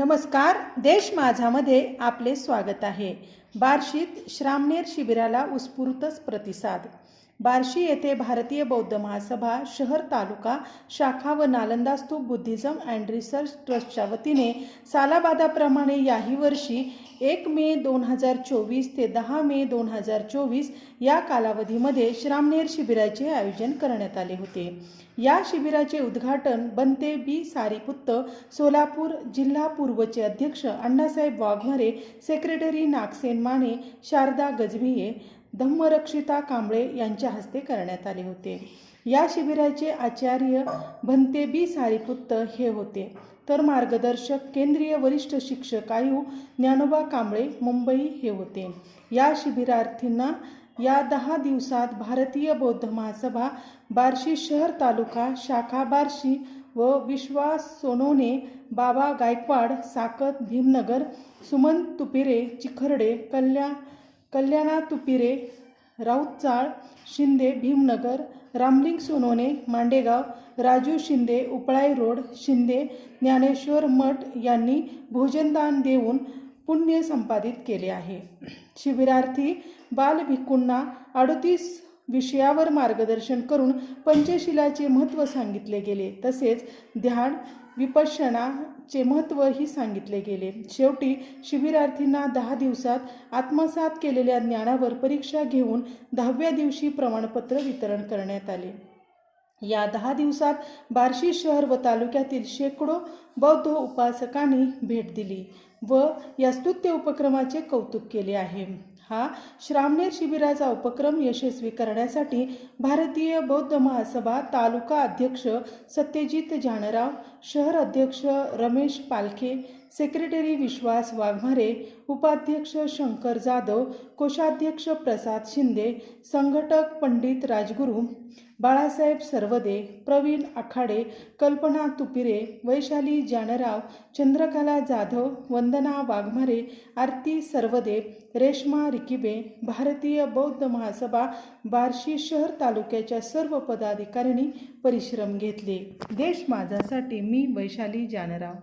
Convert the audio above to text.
नमस्कार देश माझामध्ये आपले स्वागत आहे. बार्शीत श्रामनेर शिबिराला उत्स्फूर्तच प्रतिसाद. बार्शी येथे भारतीय बौद्ध महासभा शहर तालुका शाखा व नालंदा स्तूप बुद्धिझम अँड रिसर्च ट्रस्टच्या वतीने सालाबादाप्रमाणे याही वर्षी एक मे दोन हजार चोवीस ते दहा मे दोन हजार चोवीस या कालावधीमध्ये श्रामनेर शिबिराचे आयोजन करण्यात आले होते. या शिबिराचे उद्घाटन बनते बी सारीपुत्त सोलापूर जिल्हा पूर्वचे अध्यक्ष अण्णासाहेब वाघमारे सेक्रेटरी नागसेन माने शारदा गजभिये धम्मरक्षिता कांबळे यांच्या हस्ते करण्यात आले होते. या शिबिराचे आचार्य भंते बी सारीपुत्त हे होते. तर मार्गदर्शक केंद्रीय वरिष्ठ शिक्षक आयु ज्ञानोबा कांबळे मुंबई हे होते. या शिबिरार्थींना या दहा दिवसात भारतीय बौद्ध महासभा बार्शी शहर तालुका शाखा बार्शी व विश्वास सोनोने बाबा गायकवाड साकत भीमनगर सुमन तुपिरे चिखर्डे कल्या कल्याणा तुपिरे राऊतचाळ शिंदे भीमनगर रामलिंग सोनोने मांडेगाव राजू शिंदे उपळाई रोड शिंदे ज्ञानेश्वर मठ यांनी भोजनदान देऊन पुण्य संपादित केले आहे. शिबिरार्थी बालभिक्कूंना अडतीस विषयावर मार्गदर्शन करून पंचशिलाचे महत्त्व सांगितले गेले. तसेच ध्यान विपश्यनाचे महत्त्वही सांगितले गेले. शेवटी शिबिरार्थींना दहा दिवसात आत्मसात केलेल्या ज्ञानावर परीक्षा घेऊन दहाव्या दिवशी प्रमाणपत्र वितरण करण्यात आले. या दहा दिवसात बार्शी शहर व तालुक्यातील शेकडो बौद्ध उपासकांनी भेट दिली व या स्तुत्य उपक्रमाचे कौतुक केले आहे. हा श्रामनेर शिबिराचा उपक्रम यशस्वी करण्यासाठी भारतीय बौद्ध महासभा तालुका अध्यक्ष सत्यजित जानराव शहर अध्यक्ष रमेश पालखे सेक्रेटरी विश्वास वाघमारे उपाध्यक्ष शंकर जाधव कोषाध्यक्ष प्रसाद शिंदे संघटक पंडित राजगुरू बाळासाहेब सर्वदे प्रवीण आखाडे कल्पना तुपिरे वैशाली जानराव चंद्रकला जाधव वंदना वाघमारे आरती सर्वदे रेश्मा रिकिबे भारतीय बौद्ध महासभा बार्शी शहर तालुक्याच्या सर्व पदाधिकाऱ्यांनी परिश्रम घेतले. देश माझासाठी मी वैशाली जानराव.